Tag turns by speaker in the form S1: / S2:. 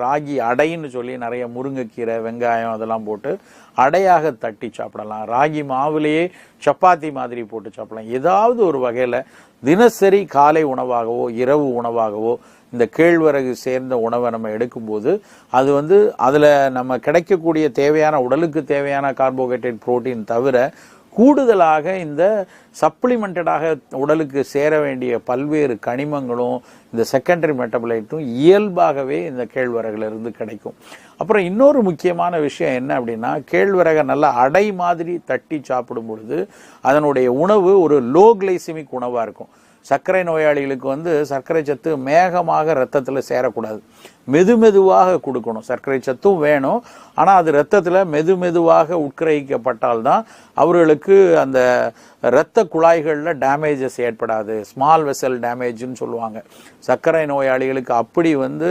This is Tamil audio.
S1: ராகி அடைன்னு சொல்லி நிறைய முருங்கைக்கீரை வெங்காயம் அதெல்லாம் போட்டு அடையாக தட்டி சாப்பிடலாம். ராகி மாவுலேயே சப்பாத்தி மாதிரி போட்டு சாப்பிடலாம். ஏதாவது ஒரு வகையில் தினசரி காலை உணவாகவோ இரவு உணவாகவோ இந்த கேழ்வரகு சேர்ந்த உணவை நம்ம எடுக்கும்போது அது வந்து அதில் நம்ம கிடைக்கக்கூடிய தேவையான உடலுக்கு தேவையான கார்போஹைட்ரேட் புரோட்டீன் தவிர கூடுதலாக இந்த சப்ளிமெண்டடாக உடலுக்கு சேர வேண்டிய பல்வேறு கனிமங்களும் இந்த செகண்டரி மெட்டபலைட்டும் இயல்பாகவே இந்த கேழ்வரகுல இருந்து கிடைக்கும். அப்புறம் இன்னொரு முக்கியமான விஷயம் என்ன அப்படின்னா கேழ்வரகை நல்லா அடை மாதிரி தட்டி சாப்பிடும் பொழுது அதனுடைய உணவு ஒரு லோ கிளைசிமிக் உணவாக இருக்கும். சர்க்கரை நோயாளிகளுக்கு வந்து சர்க்கரை சத்து மேகமாக ரத்தத்தில் சேரக்கூடாது. மெது மெதுவாக கொடுக்கணும். சர்க்கரை சத்தும் வேணும். ஆனால் அது ரத்தத்தில் மெது மெதுவாக உட்கிரகிக்கப்பட்டால்தான் அவர்களுக்கு அந்த இரத்த குழாய்களில் டேமேஜஸ் ஏற்படாது. ஸ்மால் வெசல் டேமேஜ்னு சொல்லுவாங்க. சர்க்கரை நோயாளிகளுக்கு அப்படி வந்து